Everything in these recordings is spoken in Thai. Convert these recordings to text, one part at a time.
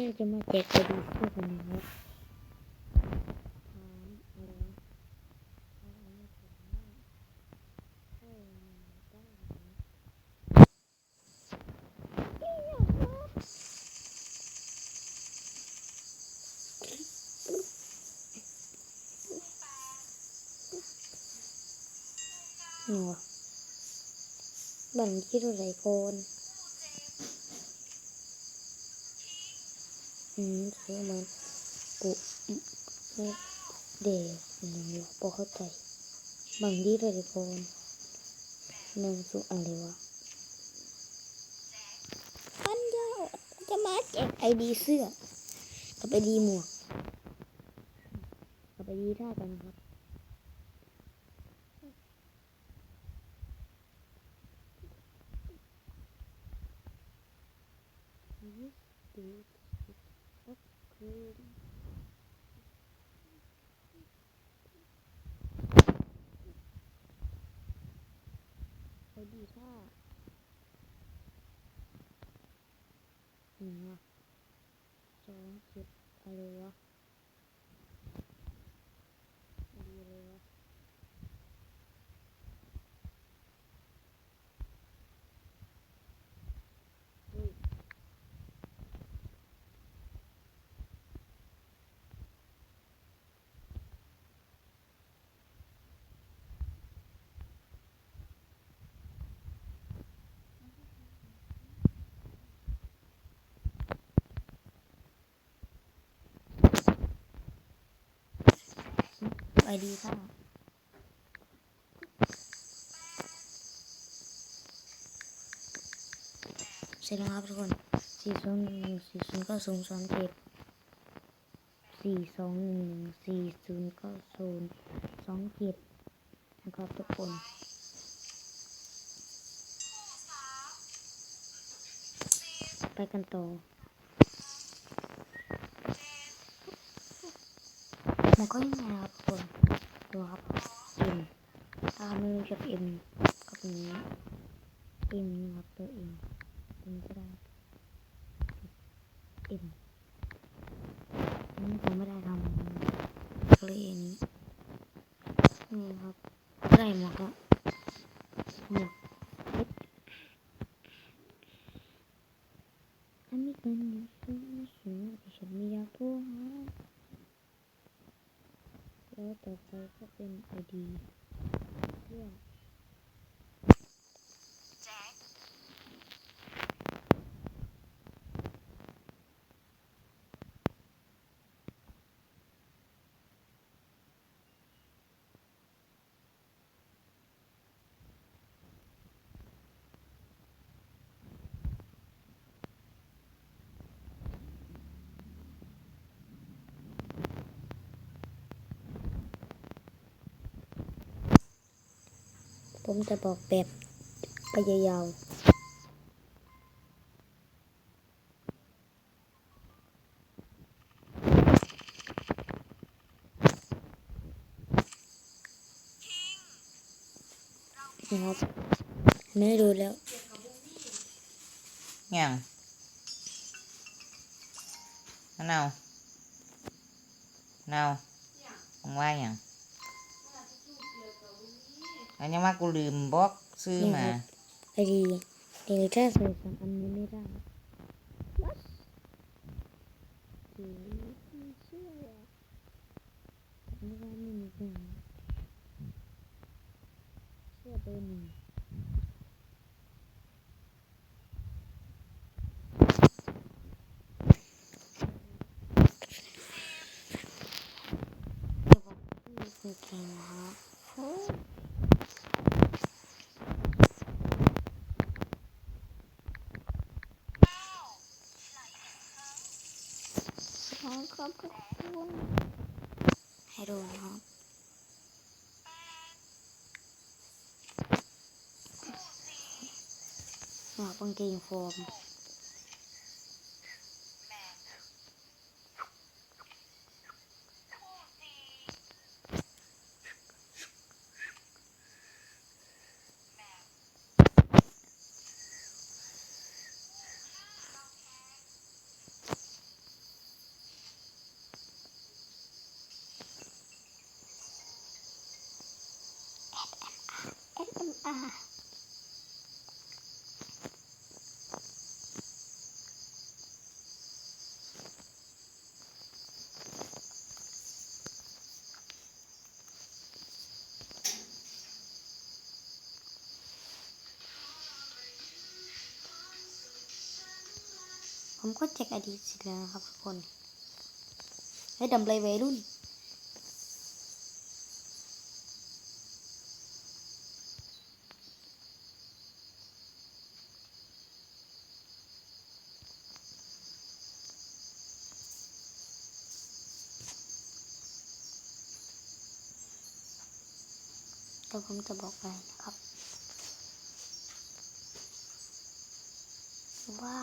นี่จะมาแจกไปดูเสื้อกันนะครับถามอะไรอนึกว่าเข้ามาได้ไหนี่วะบันที่ตัวไหนโกน อืมซื้อมันปุไม่เด็กหนึ่งวะพอเข้าใจบางทีเลยก่อนหนึ่งสุอะไรวะปัญญาจะมาแจกไอดีเสื้อกับไอดีหมวกกับไอดีท่ากันนะครับยี่สิบอัพเกรด ไปดีท่าหนึ่งวะสองเจ็ดอะไรวะดีเลยวะเฮ้ย ไปดีท่าเสร็จแล้วครับทุกคนสี่ศูนย์หนึ่งสี่ศูนย์เก้าศูนย์สองเจ็ดสี่สองหนึ่งหนึ่งสี่ศูนย์เก้าศูนย์สองเจ็ดนะครับทุกคนไปกันต่อ มันก็ยังไงครับคนดูครับเอ็มถ้าไม่รู้จักเอ็มก็เป็นนี้เอ็มนะครับตัวเอ็มเอ็มก็ได้เอ็มนี่ผมไม่ได้ทำเลยอันนี้นี่ครับได้หมดแล้วหมดเพชรถ้ามีเงินอยู่สูงสูงที่ฉันไม่อยากโทรหา แล้วต่อไปก็เป็นไอดีเพื่อน ผมจะบอกแบบไปยาวนะครับไม่รู้แล้วยังมะนาวมะนา อันนี้ว่ากูลืมบล็อกซื้อมาครับไอดีเดลิท่าใส่สองอันนี้ไม่ได้สีเชื่อไม่ได้ไม่มีเงินเชื่อเบอร์หนึ่งคือเก่งครับสอง ครับทุกคนให้ดูนะครับหมวกกางเกงโฟม ผมก็เช็คอดีตสิแล้วครับทุกคน ให้ดำไลยวัยรุ่น เดี๋ยวผมจะบอกไปนะครับ ว่า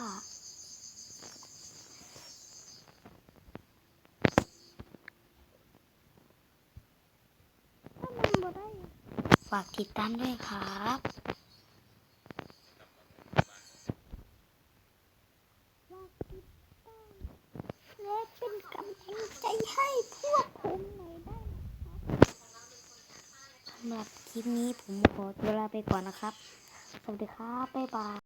ฝากติดตามด้วยครับและเป็นกำลังใจให้พวกผมหน่อยได้นะครับสำหรับคลิปนี้ผมขอตัวลาไปก่อนนะครับ สวัสดีครับ บ๊ายบาย